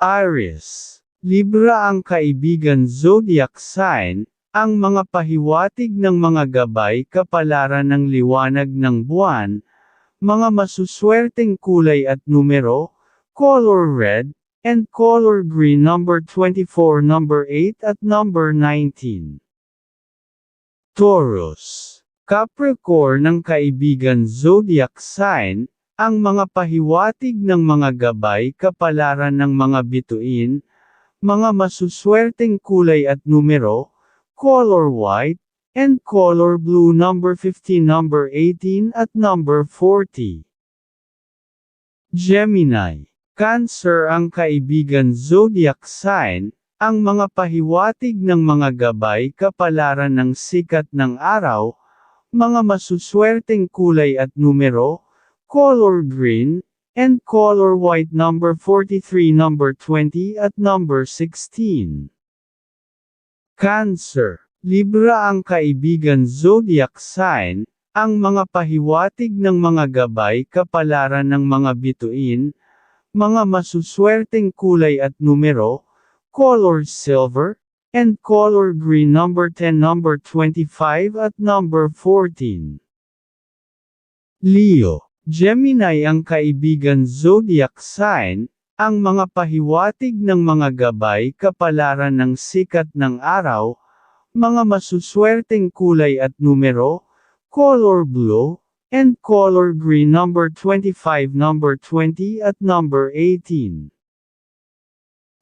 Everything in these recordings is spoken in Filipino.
Aries. Libra ang kaibigan zodiac sign, ang mga pahiwatig ng mga gabay kapalaran ng liwanag ng buwan, mga masuswerteng kulay at numero, color red, and color green number 24 number 8 at number 19. Taurus. Capricorn ng kaibigan zodiac sign, ang mga pahiwatig ng mga gabay kapalaran ng mga bituin, mga masuswerteng kulay at numero, color white, and color blue number 15 number 18 at number 40. Gemini. Cancer ang kaibigan zodiac sign, ang mga pahiwatig ng mga gabay kapalaran ng sikat ng araw, mga masuswerteng kulay at numero, color green, and color white number 43 number 20 at number 16. Cancer. Libra ang kaibigan zodiac sign, ang mga pahiwatig ng mga gabay kapalaran ng mga bituin, mga masuswerteng kulay at numero, color silver, and color green number 10 number 25 at number 14. Leo. Gemini ang kaibigan zodiac sign, ang mga pahiwatig ng mga gabay kapalaran ng sikat ng araw, mga masuswerteng kulay at numero, color blue, and color green number 25 number 20 at number 18.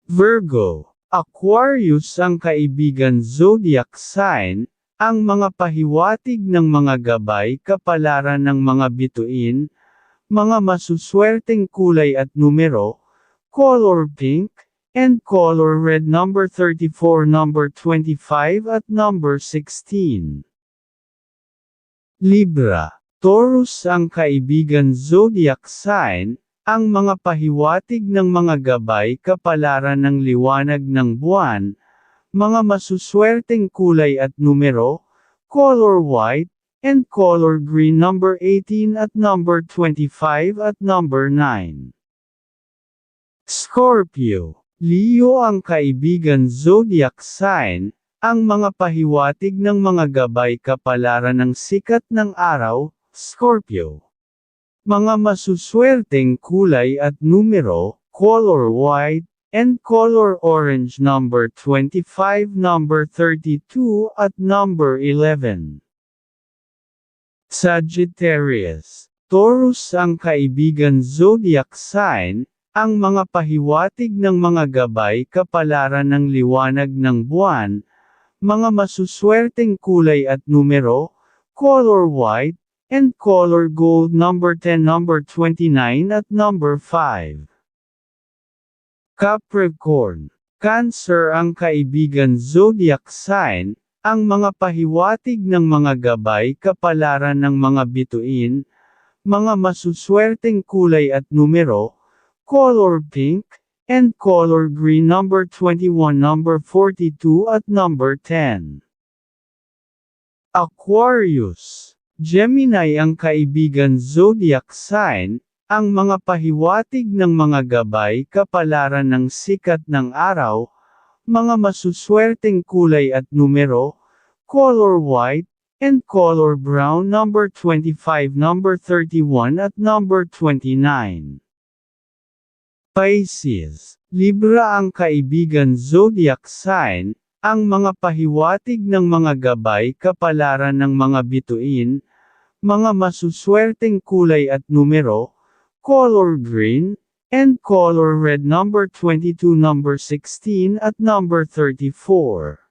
Virgo. Aquarius ang kaibigan zodiac sign, ang mga pahiwatig ng mga gabay kapalaran ng mga bituin, mga masuswerteng kulay at numero, color pink, and color red number 34 number 25 at number 16. Libra. Taurus ang kaibigan zodiac sign, ang mga pahiwatig ng mga gabay kapalaran ng liwanag ng buwan, mga masuswerteng kulay at numero, color white, and color green number 18 at number 25 at number 9. Scorpio. Leo ang kaibigan zodiac sign, ang mga pahiwatig ng mga gabay kapalaran ng sikat ng araw, Scorpio. Mga masuswerteng kulay at numero, color white, and color orange number 25 number 32 at number 11. Sagittarius. Taurus ang kaibigan zodiac sign, ang mga pahiwatig ng mga gabay kapalaran ng liwanag ng buwan, mga masuswerteng kulay at numero, color white, and color gold number 10 number 29 at number 5. Capricorn. Cancer ang kaibigan zodiac sign, ang mga pahiwatig ng mga gabay kapalaran ng mga bituin, mga masuswerteng kulay at numero, color pink, and color green number 21 number 42 at number 10. Aquarius. Gemini ang kaibigan zodiac sign, ang mga pahiwatig ng mga gabay kapalaran ng sikat ng araw, mga masuswerteng kulay at numero, color white, and color brown number 25 number 31 at number 29. Pisces. Libra ang kaibigan zodiac sign, ang mga pahiwatig ng mga gabay kapalaran ng mga bituin, mga masuswerteng kulay at numero, color green, and color red number 22 number 16 at number 34.